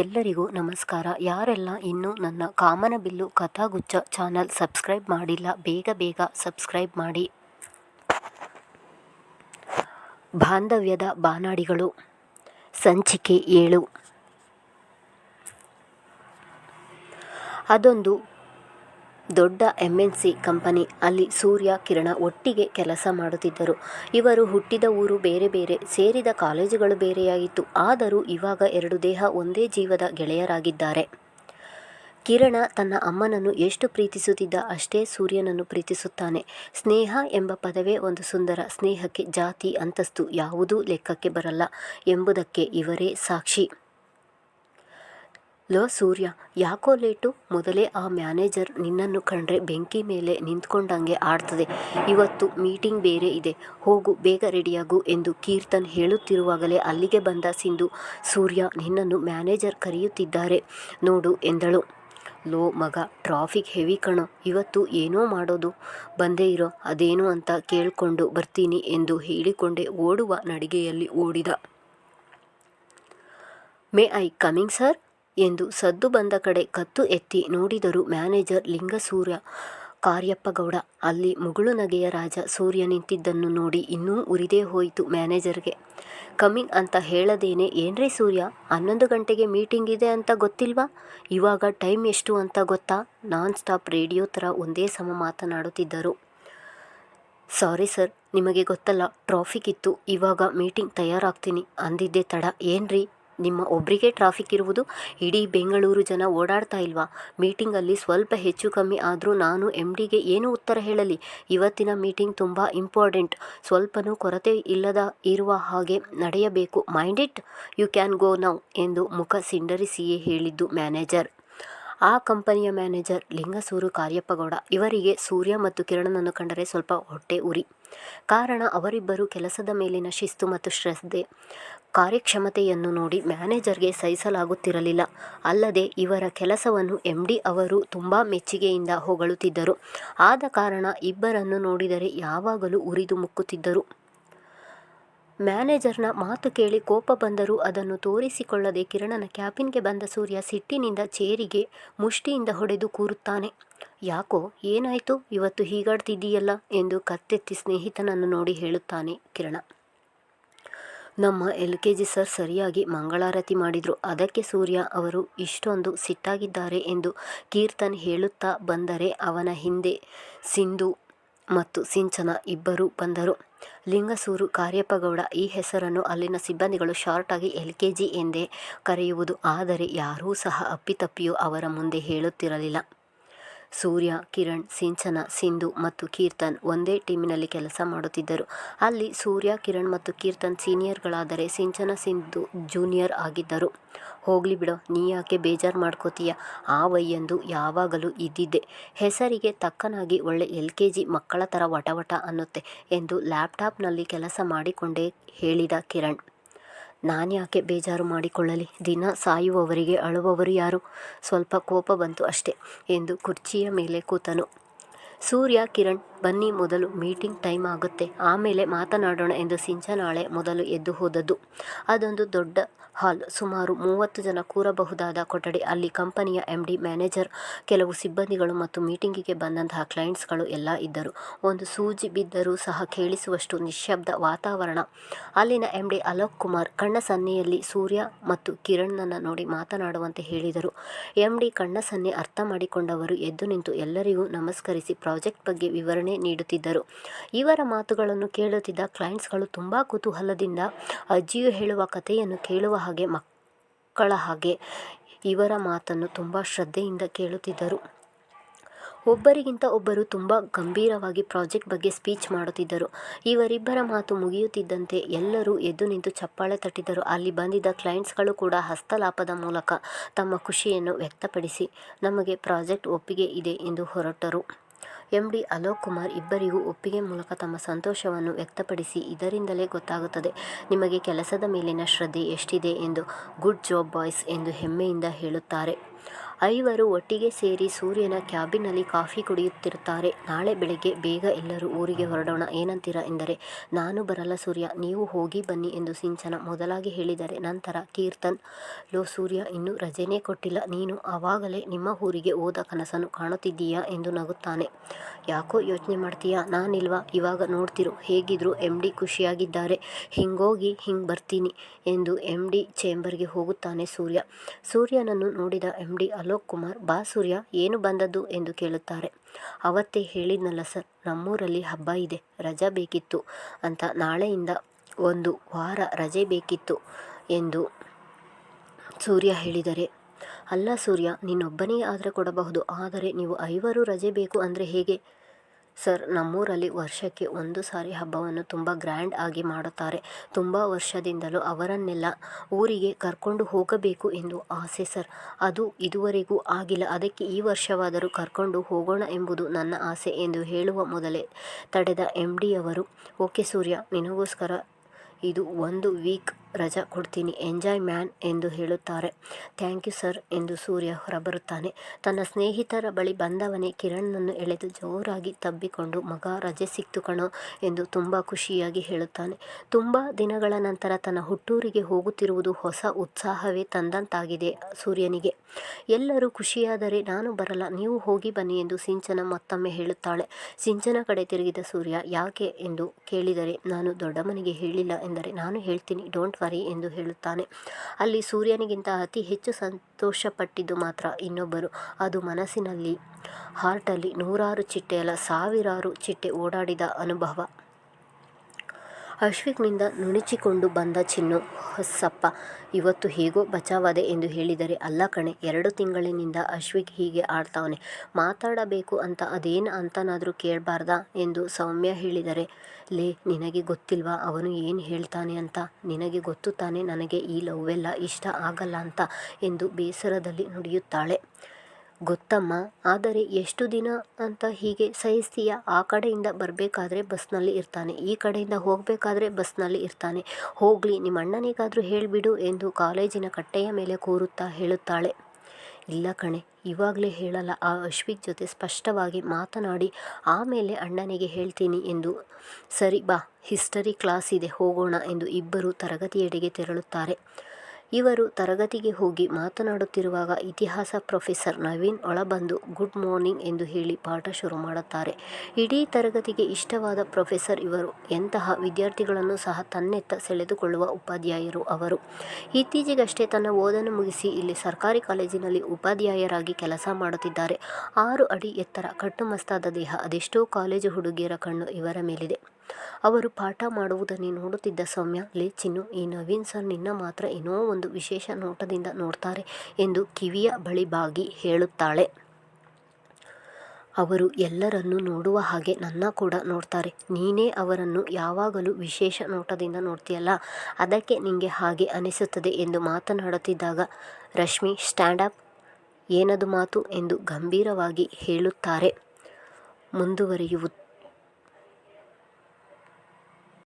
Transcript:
ಎಲ್ಲರಿಗೂ ನಮಸ್ಕಾರ. ಯಾರೆಲ್ಲ ಇನ್ನೂ ನನ್ನ ಕಾಮನಬಿಲ್ಲು ಕಥಾಗುಚ್ಛ ಚಾನಲ್ ಸಬ್ಸ್ಕ್ರೈಬ್ ಮಾಡಿಲ್ಲ, ಬೇಗ ಬೇಗ ಸಬ್ಸ್ಕ್ರೈಬ್ ಮಾಡಿ. ಬಾಂಧವ್ಯದ ಬಾನಾಡಿಗಳು. ಸಂಚಿಕೆ ಏಳು. ಅದೊಂದು ದೊಡ್ಡ ಎಂ ಎನ್ ಸಿ ಕಂಪನಿ. ಅಲ್ಲಿ ಸೂರ್ಯ, ಕಿರಣ ಒಟ್ಟಿಗೆ ಕೆಲಸ ಮಾಡುತ್ತಿದ್ದರು. ಇವರು ಹುಟ್ಟಿದ ಊರು ಬೇರೆ ಬೇರೆ, ಸೇರಿದ ಕಾಲೇಜುಗಳು ಬೇರೆಯಾಗಿತ್ತು. ಆದರೂ ಇವಾಗ ಎರಡು ದೇಹ ಒಂದೇ ಜೀವದ ಗೆಳೆಯರಾಗಿದ್ದಾರೆ. ಕಿರಣ ತನ್ನ ಅಮ್ಮನನ್ನು ಎಷ್ಟು ಪ್ರೀತಿಸುತ್ತಿದ್ದ ಅಷ್ಟೇ ಸೂರ್ಯನನ್ನು ಪ್ರೀತಿಸುತ್ತಾನೆ. ಸ್ನೇಹ ಎಂಬ ಪದವೇ ಒಂದು ಸುಂದರ ಸ್ನೇಹಕ್ಕೆ ಜಾತಿ, ಅಂತಸ್ತು ಯಾವುದೂ ಲೆಕ್ಕಕ್ಕೆ ಬರಲ್ಲ ಎಂಬುದಕ್ಕೆ ಇವರೇ ಸಾಕ್ಷಿ. ಲೋ ಸೂರ್ಯ, ಯಾಕೋ ಲೇಟು? ಮೊದಲೇ ಆ ಮ್ಯಾನೇಜರ್ ನಿನ್ನನ್ನು ಕಂಡ್ರೆ ಬೆಂಕಿ ಮೇಲೆ ನಿಂತ್ಕೊಂಡಂಗೆ ಆಡ್ತದೆ. ಇವತ್ತು ಮೀಟಿಂಗ್ ಬೇರೆ ಇದೆ. ಹೋಗು, ಬೇಗ ರೆಡಿಯಾಗು ಎಂದು ಕೀರ್ತನ್ ಹೇಳುತ್ತಿರುವಾಗಲೇ ಅಲ್ಲಿಗೆ ಬಂದ ಸಿಂಧು, ಸೂರ್ಯ, ನಿನ್ನನ್ನು ಮ್ಯಾನೇಜರ್ ಕರೆಯುತ್ತಿದ್ದಾರೆ ನೋಡು ಎಂದಳು. ಲೋ ಮಗ, ಟ್ರಾಫಿಕ್ ಹೆವಿ ಕಣೋ, ಇವತ್ತು ಏನೋ ಮಾಡೋದು? ಬಂದೇ ಇರೋ, ಅದೇನು ಅಂತ ಕೇಳಿಕೊಂಡು ಬರ್ತೀನಿ ಎಂದು ಹೇಳಿಕೊಂಡೇ ಓಡುವ ನಡಿಗೆಯಲ್ಲಿ ಓಡಿದ. May I coming sir? ಎಂದು ಸದ್ದು ಬಂದ ಕಡೆ ಕತ್ತು ಎತ್ತಿ ನೋಡಿದರು ಮ್ಯಾನೇಜರ್ ಲಿಂಗಸೂರ್ಯ ಕಾರ್ಯಪ್ಪಗೌಡ. ಅಲ್ಲಿ ಮುಗುಳು ನಗೆಯ ರಾಜ ಸೂರ್ಯ ನಿಂತಿದ್ದನ್ನು ನೋಡಿ ಇನ್ನೂ ಉರಿದೇ ಹೋಯಿತು ಮ್ಯಾನೇಜರ್ಗೆ. ಕಮಿಂಗ್ ಅಂತ ಹೇಳದೇನೆ ಏನ್ರಿ ಸೂರ್ಯ? ಹನ್ನೊಂದು ಗಂಟೆಗೆ ಮೀಟಿಂಗ್ ಇದೆ ಅಂತ ಗೊತ್ತಿಲ್ವಾ? ಇವಾಗ ಟೈಮ್ ಎಷ್ಟು ಅಂತ ಗೊತ್ತಾ? ನಾನ್ ಸ್ಟಾಪ್ ರೇಡಿಯೋ ಥರ ಒಂದೇ ಸಮ ಮಾತನಾಡುತ್ತಿದ್ದರು. ಸಾರಿ ಸರ್, ನಿಮಗೆ ಗೊತ್ತಲ್ಲ, ಟ್ರಾಫಿಕ್ ಇತ್ತು. ಇವಾಗ ಮೀಟಿಂಗ್ ತಯಾರಾಗ್ತೀನಿ. ಅಂದಿದ್ದೆ ತಡ. ಏನ್ರಿ? ನಿಮ್ಮ ಒಬ್ಬರಿಗೆ ಟ್ರಾಫಿಕ್ ಇರುವುದು? ಇಡೀ ಬೆಂಗಳೂರು ಜನ ಓಡಾಡ್ತಾ ಇಲ್ವಾ? ಮೀಟಿಂಗಲ್ಲಿ ಸ್ವಲ್ಪ ಹೆಚ್ಚು ಕಮ್ಮಿ ಆದರೂ ನಾನು ಎಂ ಡಿಗೆ ಏನು ಉತ್ತರ ಹೇಳಲಿ? ಇವತ್ತಿನ ಮೀಟಿಂಗ್ ತುಂಬ ಇಂಪಾರ್ಟೆಂಟ್ ಸ್ವಲ್ಪನೂ ಕೊರತೆ ಇಲ್ಲದ ಇರುವ ಹಾಗೆ ನಡೆಯಬೇಕು. Mind it you can go now ಎಂದು ಮುಖ ಸಿಂಡರಿಸಿಯೇ ಹೇಳಿದ್ದು ಮ್ಯಾನೇಜರ್ ಆ ಕಂಪನಿಯ ಮ್ಯಾನೇಜರ್ ಲಿಂಗಸೂರು ಕಾರ್ಯಪ್ಪಗೌಡ. ಇವರಿಗೆ ಸೂರ್ಯ ಮತ್ತು ಕಿರಣನನ್ನು ಕಂಡರೆ ಸ್ವಲ್ಪ ಹೊಟ್ಟೆ ಉರಿ. ಕಾರಣ ಅವರಿಬ್ಬರು ಕೆಲಸದ ಮೇಲಿನ ಶಿಸ್ತು ಮತ್ತು ಶ್ರದ್ಧೆ. ಕಾರ್ಯಕ್ಷಮತೆಯನ್ನು ನೋಡಿ ಮ್ಯಾನೇಜರ್ಗೆ ಸಹಿಸಲಾಗುತ್ತಿರಲಿಲ್ಲ. ಅಲ್ಲದೆ ಇವರ ಕೆಲಸವನ್ನು ಎಂ ಡಿ ಅವರು ತುಂಬ ಮೆಚ್ಚುಗೆಯಿಂದ ಹೊಗಳುತ್ತಿದ್ದರು. ಆದ ಕಾರಣ ಇಬ್ಬರನ್ನು ನೋಡಿದರೆ ಯಾವಾಗಲೂ ಉರಿದು ಮುಕ್ಕುತ್ತಿದ್ದರು. ಮ್ಯಾನೇಜರ್ನ ಮಾತು ಕೇಳಿ ಕೋಪ ಬಂದರೂ ಅದನ್ನು ತೋರಿಸಿಕೊಳ್ಳದೆ ಕಿರಣನ ಕ್ಯಾಬಿನ್ಗೆ ಬಂದ ಸೂರ್ಯ ಸಿಟ್ಟಿನಿಂದ ಚೇರಿಗೆ ಮುಷ್ಟಿಯಿಂದ ಹೊಡೆದು ಕೂರುತ್ತಾನೆ. ಯಾಕೋ, ಏನಾಯಿತು? ಇವತ್ತು ಹೀಗಾಡ್ತಿದ್ದೀಯಲ್ಲ? ಎಂದು ಕತ್ತೆತ್ತಿ ಸ್ನೇಹಿತನನ್ನು ನೋಡಿ ಹೇಳುತ್ತಾನೆ ಕಿರಣ. ನಮ್ಮ ಎಲ್ ಕೆ ಜಿ ಸರ್ ಸರಿಯಾಗಿ ಮಂಗಳಾರತಿ ಮಾಡಿದ್ರು. ಅದಕ್ಕೆ ಸೂರ್ಯ ಅವರು ಇಷ್ಟೊಂದು ಸಿಟ್ಟಾಗಿದ್ದಾರೆ ಎಂದು ಕೀರ್ತನ್ ಹೇಳುತ್ತಾ ಬಂದರೆ ಅವನ ಹಿಂದೆ ಸಿಂಧು ಮತ್ತು ಸಿಂಚನ ಇಬ್ಬರೂ ಬಂದರು. ಲಿಂಗಸೂರು ಕಾರ್ಯಪ್ಪಗೌಡ ಈ ಹೆಸರನ್ನು ಅಲ್ಲಿನ ಸಿಬ್ಬಂದಿಗಳು ಶಾರ್ಟಾಗಿ ಎಲ್ ಕೆ ಜಿ ಎಂದೇ ಕರೆಯುವುದು. ಆದರೆ ಯಾರೂ ಸಹ ಅಪ್ಪಿತಪ್ಪಿಯೂ ಅವರ ಮುಂದೆ ಹೇಳುತ್ತಿರಲಿಲ್ಲ. ಸೂರ್ಯ, ಕಿರಣ್, ಸಿಂಚನ, ಸಿಂಧು ಮತ್ತು ಕೀರ್ತನ್ ಒಂದೇ ಟೀಮಿನಲ್ಲಿ ಕೆಲಸ ಮಾಡುತ್ತಿದ್ದರು. ಅಲ್ಲಿ ಸೂರ್ಯ, ಕಿರಣ್ ಮತ್ತು ಕೀರ್ತನ್ ಸೀನಿಯರ್ಗಳಾದರೆ ಸಿಂಚನ, ಸಿಂಧು ಜೂನಿಯರ್ ಆಗಿದ್ದರು. ಹೋಗ್ಲಿ ಬಿಡೋ, ನೀ ಯಾಕೆ ಬೇಜಾರು ಮಾಡ್ಕೋತೀಯ? ಆ ವಯ್ಯಂದು ಯಾವಾಗಲೂ ಇದ್ದಿದ್ದೆ. ಹೆಸರಿಗೆ ತಕ್ಕನಾಗಿ ಒಳ್ಳೆ ಎಲ್ ಕೆ ಜಿ ಮಕ್ಕಳ ಥರ ವಟವಟ ಅನ್ನುತ್ತೆ ಎಂದು ಲ್ಯಾಪ್ಟಾಪ್ನಲ್ಲಿ ಕೆಲಸ ಮಾಡಿಕೊಂಡೇ ಹೇಳಿದ ಕಿರಣ್. ನಾನ್ಯಾಕೆ ಬೇಜಾರು ಮಾಡಿಕೊಳ್ಳಲಿ. ದಿನ ಸಾಯುವವರಿಗೆ ಅಳುವವರು ಯಾರು? ಸ್ವಲ್ಪ ಕೋಪ ಬಂತು ಅಷ್ಟೆ ಎಂದು ಕುರ್ಚಿಯ ಮೇಲೆ ಕೂತನು. ಸೂರ್ಯ, ಕಿರಣ್, ಬನ್ನಿ ಮೊದಲು ಮೀಟಿಂಗ್ ಟೈಮ್ ಆಗುತ್ತೆ. ಆಮೇಲೆ ಮಾತನಾಡೋಣ ಎಂದು ಸಿಂಚನಾಳೆ ಮೊದಲು ಎದ್ದು ಹೋದದ್ದು. ಅದೊಂದು ದೊಡ್ಡ ಹಾಲ್. ಸುಮಾರು ಮೂವತ್ತು ಜನ ಕೂರಬಹುದಾದ ಕೊಠಡಿ. ಅಲ್ಲಿ ಕಂಪನಿಯ ಎಂ ಡಿ ಮ್ಯಾನೇಜರ್, ಕೆಲವು ಸಿಬ್ಬಂದಿಗಳು ಮತ್ತು ಮೀಟಿಂಗಿಗೆ ಬಂದಂತಹ ಕ್ಲೈಂಟ್ಸ್ಗಳು ಎಲ್ಲ ಇದ್ದರು. ಒಂದು ಸೂಜಿ ಬಿದ್ದರೂ ಸಹ ಕೇಳಿಸುವಷ್ಟು ನಿಶ್ಶಬ್ದ ವಾತಾವರಣ. ಅಲ್ಲಿನ ಎಂ ಡಿ ಅಲೋಕ್ ಕುಮಾರ್, ಕಣ್ಣ ಸನ್ನೆಯಲ್ಲಿ ಸೂರ್ಯ ಮತ್ತು ಕಿರಣ್ನನ್ನು ನೋಡಿ ಮಾತನಾಡುವಂತೆ ಹೇಳಿದರು. ಎಂ ಡಿ ಕಣ್ಣ ಸನ್ನೆ ಅರ್ಥ ಮಾಡಿಕೊಂಡವರು ಎದ್ದು ನಿಂತು ಎಲ್ಲರಿಗೂ ನಮಸ್ಕರಿಸಿ ಪ್ರಾಜೆಕ್ಟ್ ಬಗ್ಗೆ ವಿವರಣೆ ನೀಡುತ್ತಿದ್ದರು. ಇವರ ಮಾತುಗಳನ್ನು ಕೇಳುತ್ತಿದ್ದ ಕ್ಲೈಂಟ್ಸ್ಗಳು ತುಂಬ ಕುತೂಹಲದಿಂದ ಅಜ್ಜಿಯು ಹೇಳುವ ಕಥೆಯನ್ನು ಕೇಳುವ ಹಾಗೆ, ಮಕ್ಕಳ ಹಾಗೆ ಇವರ ಮಾತನ್ನು ತುಂಬ ಶ್ರದ್ಧೆಯಿಂದ ಕೇಳುತ್ತಿದ್ದರು. ಒಬ್ಬರಿಗಿಂತ ಒಬ್ಬರು ತುಂಬ ಗಂಭೀರವಾಗಿ ಪ್ರಾಜೆಕ್ಟ್ ಬಗ್ಗೆ ಸ್ಪೀಚ್ ಮಾಡುತ್ತಿದ್ದರು. ಇವರಿಬ್ಬರ ಮಾತು ಮುಗಿಯುತ್ತಿದ್ದಂತೆ ಎಲ್ಲರೂ ಎದ್ದು ನಿಂತು ಚಪ್ಪಾಳೆ ತಟ್ಟಿದರು. ಅಲ್ಲಿ ಬಂದಿದ್ದ ಕ್ಲೈಂಟ್ಸ್ಗಳು ಕೂಡ ಹಸ್ತಲಾಪದ ಮೂಲಕ ತಮ್ಮ ಖುಷಿಯನ್ನು ವ್ಯಕ್ತಪಡಿಸಿ, ನಮಗೆ ಪ್ರಾಜೆಕ್ಟ್ ಒಪ್ಪಿಗೆ ಇದೆ ಎಂದು ಹೊರಟರು. ಎಂ ಡಿ ಅಲೋಕ್ ಕುಮಾರ್ ಇಬ್ಬರಿಗೂ ಒಪ್ಪಿಗೆ ಮೂಲಕ ತಮ್ಮ ಸಂತೋಷವನ್ನು ವ್ಯಕ್ತಪಡಿಸಿ ಇದರಿಂದಲೇ ಗೊತ್ತಾಗುತ್ತದೆ. ನಿಮಗೆ ಕೆಲಸದ ಮೇಲಿನ ಶ್ರದ್ಧೆ ಎಷ್ಟಿದೆ ಎಂದು ಗುಡ್ ಜಾಬ್ ಬಾಯ್ಸ್ ಎಂದು ಹೆಮ್ಮೆಯಿಂದ ಹೇಳುತ್ತಾರೆ. ಐವರು ಒಟ್ಟಿಗೆ ಸೇರಿ ಸೂರ್ಯನ ಕ್ಯಾಬಿನಲ್ಲಿ ಕಾಫಿ ಕುಡಿಯುತ್ತಿರುತ್ತಾರೆ. ನಾಳೆ ಬೆಳಗ್ಗೆ ಬೇಗ ಎಲ್ಲರೂ ಊರಿಗೆ ಹೊರಡೋಣ ಏನಂತೀರಾ ಎಂದರೆ, ನಾನು ಬರಲ್ಲ ಸೂರ್ಯ, ನೀವು ಹೋಗಿ ಬನ್ನಿ ಎಂದು ಸಿಂಚನ ಮೊದಲಾಗಿ ಹೇಳಿದರೆ ನಂತರ ಕೀರ್ತನ್, ಲೋ ಸೂರ್ಯ ಇನ್ನೂ ರಜೆನೇ ಕೊಟ್ಟಿಲ್ಲ ನೀನು ಆವಾಗಲೇ ನಿಮ್ಮ ಊರಿಗೆ ಹೋದ ಕನಸನ್ನು ಕಾಣುತ್ತಿದ್ದೀಯಾ ಎಂದು ನಗುತ್ತಾನೆ. ಯಾಕೋ ಯೋಚನೆ ಮಾಡ್ತೀಯಾ ನಾನಿಲ್ವಾ ಇವಾಗ ನೋಡ್ತಿರು ಹೇಗಿದ್ರು ಎಂ ಡಿ ಖುಷಿಯಾಗಿದ್ದಾರೆ ಹಿಂಗೋಗಿ ಹಿಂಗ್ ಬರ್ತೀನಿ ಎಂದು ಎಂ ಡಿ ಚೇಂಬರ್ಗೆ ಹೋಗುತ್ತಾನೆ ಸೂರ್ಯ. ಸೂರ್ಯನನ್ನು ನೋಡಿದ ಎಂ ಡಿ ಅಲೋಕ್ ಕುಮಾರ್ ಬಾ ಸೂರ್ಯ ಏನು ಬಂದದ್ದು? ಎಂದು ಕೇಳುತ್ತಾರೆ. ಅವತ್ತೇ ಹೇಳಿದ್ನಲ್ಲ ಸರ್ ನಮ್ಮೂರಲ್ಲಿ ಹಬ್ಬ ಇದೆ ರಜಾ ಬೇಕಿತ್ತು ಅಂತ. ನಾಳೆಯಿಂದ ಒಂದು ವಾರ ರಜೆ ಬೇಕಿತ್ತು ಎಂದು ಸೂರ್ಯ ಹೇಳಿದರೆ, ಅಲ್ಲ ಸೂರ್ಯ ನೀನೊಬ್ಬನೇ ಆದರೆ ಕೊಡಬಹುದು. ಆದರೆ ನೀವು ಐವರು ರಜೆ ಬೇಕು ಅಂದರೆ ಹೇಗೆ? ಸರ್ ನಮ್ಮೂರಲ್ಲಿ ವರ್ಷಕ್ಕೆ ಒಂದು ಸಾರಿ ಹಬ್ಬವನ್ನು ತುಂಬ ಗ್ರ್ಯಾಂಡ್ ಆಗಿ ಮಾಡುತ್ತಾರೆ. ತುಂಬ ವರ್ಷದಿಂದಲೂ ಅವರನ್ನೆಲ್ಲ ಊರಿಗೆ ಕರ್ಕೊಂಡು ಹೋಗಬೇಕು ಎಂದು ಆಸೆ ಸರ್. ಅದು ಇದುವರೆಗೂ ಆಗಿಲ್ಲ ಅದಕ್ಕೆ ಈ ವರ್ಷವಾದರೂ ಕರ್ಕೊಂಡು ಹೋಗೋಣ ಎಂಬುದು ನನ್ನ ಆಸೆ ಎಂದು ಹೇಳುವ ಮೊದಲೇ ತಡೆದ ಎಂ ಡಿಯವರು, ಓಕೆ ಸೂರ್ಯ ನಿನಗೋಸ್ಕರ ಇದು ಒಂದು ವೀಕ್ ರಜಾ ಕೊಡ್ತೀನಿ, ಎಂಜಾಯ್ ಮ್ಯಾನ್ ಎಂದು ಹೇಳುತ್ತಾರೆ. ಥ್ಯಾಂಕ್ ಯು ಸರ್ ಎಂದು ಸೂರ್ಯ ಹೊರಬರುತ್ತಾನೆ. ತನ್ನ ಸ್ನೇಹಿತರ ಬಳಿ ಬಂದವನೇ ಕಿರಣ್ನನ್ನು ಎಳೆದು ಜೋರಾಗಿ ತಬ್ಬಿಕೊಂಡು, ಮಗ, ರಜೆ ಸಿಕ್ತು ಕಣೋ ಎಂದು ತುಂಬ ಖುಷಿಯಾಗಿ ಹೇಳುತ್ತಾನೆ. ತುಂಬ ದಿನಗಳ ನಂತರ ತನ್ನ ಹುಟ್ಟೂರಿಗೆ ಹೋಗುತ್ತಿರುವುದು ಹೊಸ ಉತ್ಸಾಹವೇ ತಂದಂತಾಗಿದೆ ಸೂರ್ಯನಿಗೆ. ಎಲ್ಲರೂ ಖುಷಿಯಾದರೆ, ನಾನು ಬರಲ್ಲ, ನೀವು ಹೋಗಿ ಬನ್ನಿ ಎಂದು ಸಿಂಚನ ಮತ್ತೊಮ್ಮೆ ಹೇಳುತ್ತಾಳೆ. ಸಿಂಚನ ಕಡೆ ತಿರುಗಿದ ಸೂರ್ಯ, ಯಾಕೆ ಎಂದು ಕೇಳಿದರೆ, ನಾನು ದೊಡ್ಡಮ್ಮನಿಗೆ ಹೇಳಿಲ್ಲ ಎಂದರೆ, ನಾನು ಹೇಳ್ತೀನಿ, ಡೋಂಟ್ ವರಿ ಎಂದು ಹೇಳುತ್ತಾನೆ. ಅಲ್ಲಿ ಸೂರ್ಯನಿಗಿಂತ ಅತಿ ಹೆಚ್ಚು ಸಂತೋಷಪಟ್ಟಿದ್ದು ಮಾತ್ರ ಇನ್ನೊಬ್ಬರು. ಅದು ಮನಸ್ಸಿನಲ್ಲಿ ಹಾರ್ಟಲ್ಲಿ ನೂರಾರು ಚಿಟ್ಟೆಯಲ್ಲ, ಸಾವಿರಾರು ಚಿಟ್ಟೆ ಓಡಾಡಿದ ಅನುಭವ. ಅಶ್ವಿಕ್ನಿಂದ ನುಣುಚಿಕೊಂಡು ಬಂದ ಚಿನ್ನು ಹೊಸಪ್ಪ. ಇವತ್ತು ಹೇಗೋ ಬಚಾವಾದೆ ಎಂದು ಹೇಳಿದರೆ ಅಲ್ಲ ಕಣೆ ಎರಡು ತಿಂಗಳಿನಿಂದ ಅಶ್ವಿಕ್ ಹೀಗೆ ಆಡ್ತಾವನೆ. ಮಾತಾಡಬೇಕು ಅಂತ ಅದೇನು ಅಂತನಾದರೂ ಕೇಳಬಾರ್ದಾ ಎಂದು ಸೌಮ್ಯ ಹೇಳಿದರೆ, ಲೇ ನಿನಗೆ ಗೊತ್ತಿಲ್ವಾ ಅವನು ಏನು ಹೇಳ್ತಾನೆ ಅಂತ? ನಿನಗೆ ಗೊತ್ತು ತಾನೆ ನನಗೆ ಈ ಲವ್ವೆಲ್ಲ ಇಷ್ಟ ಆಗಲ್ಲ ಅಂತ ಎಂದು ಬೇಸರದಲ್ಲಿ ನುಡಿಯುತ್ತಾಳೆ. ಗೊತ್ತಮ್ಮ, ಆದರೆ ಎಷ್ಟು ದಿನ ಅಂತ ಹೀಗೆ ಸಹಿಸ್ತೀಯ? ಆ ಕಡೆಯಿಂದ ಬರಬೇಕಾದ್ರೆ ಬಸ್ನಲ್ಲಿ ಇರ್ತಾನೆ. ಈ ಕಡೆಯಿಂದ ಹೋಗಬೇಕಾದ್ರೆ ಬಸ್ನಲ್ಲಿ ಇರ್ತಾನೆ. ಹೋಗಲಿ ನಿಮ್ಮ ಅಣ್ಣನಿಗಾದರೂ ಹೇಳಿಬಿಡು ಎಂದು ಕಾಲೇಜಿನ ಕಟ್ಟೆಯ ಮೇಲೆ ಕೂರುತ್ತಾ ಹೇಳುತ್ತಾಳೆ. ಇಲ್ಲ ಕಣೆ, ಇವಾಗಲೇ ಹೇಳಲ್ಲ. ಆ ಅಶ್ವಿಕ್ ಜೊತೆ ಸ್ಪಷ್ಟವಾಗಿ ಮಾತನಾಡಿ, ಆಮೇಲೆ ಅಣ್ಣನಿಗೆ ಹೇಳ್ತೀನಿ ಎಂದು. ಸರಿ ಬಾ, ಹಿಸ್ಟರಿ ಕ್ಲಾಸ್ ಇದೆ, ಹೋಗೋಣ ಎಂದು ಇಬ್ಬರು ತರಗತಿಯೆಡೆಗೆ ತೆರಳುತ್ತಾರೆ. ಇವರು ತರಗತಿಗೆ ಹೋಗಿ ಮಾತನಾಡುತ್ತಿರುವಾಗ ಇತಿಹಾಸ ಪ್ರೊಫೆಸರ್ ನವೀನ್ ಒಳಬಂದು ಗುಡ್ ಮಾರ್ನಿಂಗ್ ಎಂದು ಹೇಳಿ ಪಾಠ ಶುರು ಮಾಡುತ್ತಾರೆ. ಇಡೀ ತರಗತಿಗೆ ಇಷ್ಟವಾದ ಪ್ರೊಫೆಸರ್ ಇವರು. ಎಂತಹ ವಿದ್ಯಾರ್ಥಿಗಳನ್ನು ಸಹ ತನ್ನೆತ್ತ ಸೆಳೆದುಕೊಳ್ಳುವ ಉಪಾಧ್ಯಾಯರು ಅವರು. ಇತ್ತೀಚೆಗಷ್ಟೇ ತನ್ನ ಓದನ್ನು ಮುಗಿಸಿ ಇಲ್ಲಿ ಸರ್ಕಾರಿ ಕಾಲೇಜಿನಲ್ಲಿ ಉಪಾಧ್ಯಾಯರಾಗಿ ಕೆಲಸ ಮಾಡುತ್ತಿದ್ದಾರೆ. ಆರು ಅಡಿ ಎತ್ತರ ಕಟ್ಟುಮಸ್ತಾದ ದೇಹ, ಅದೆಷ್ಟೋ ಕಾಲೇಜು ಹುಡುಗಿಯರ ಕಣ್ಣು ಇವರ ಮೇಲಿದೆ. ಅವರು ಪಾಠ ಮಾಡುವುದನ್ನೇ ನೋಡುತ್ತಿದ್ದ ಸೌಮ್ಯ, ಲೇ ಚಿನ್ನು, ಈ ನವೀನ್ ಸರ್ ನಿನ್ನ ಮಾತ್ರ ಏನೋ ಒಂದು ವಿಶೇಷ ನೋಟದಿಂದ ನೋಡ್ತಾರೆ ಎಂದು ಕಿವಿಯ ಬಳಿ ಬಾಗಿ ಹೇಳುತ್ತಾಳೆ. ಅವರು ಎಲ್ಲರನ್ನೂ ನೋಡುವ ಹಾಗೆ ನನ್ನ ಕೂಡ ನೋಡ್ತಾರೆ. ನೀನೇ ಅವರನ್ನು ಯಾವಾಗಲೂ ವಿಶೇಷ ನೋಟದಿಂದ ನೋಡ್ತೀಯಲ್ಲ ಅದಕ್ಕೆ ನಿಮಗೆ ಹಾಗೆ ಅನಿಸುತ್ತದೆ ಎಂದು ಮಾತನಾಡುತ್ತಿದ್ದಾಗ ರಶ್ಮಿ, ಸ್ಟ್ಯಾಂಡ್ ಅಪ್, ಏನದು ಮಾತು ಎಂದು ಗಂಭೀರವಾಗಿ ಹೇಳುತ್ತಾರೆ. ಮುಂದುವರಿಯುವುದು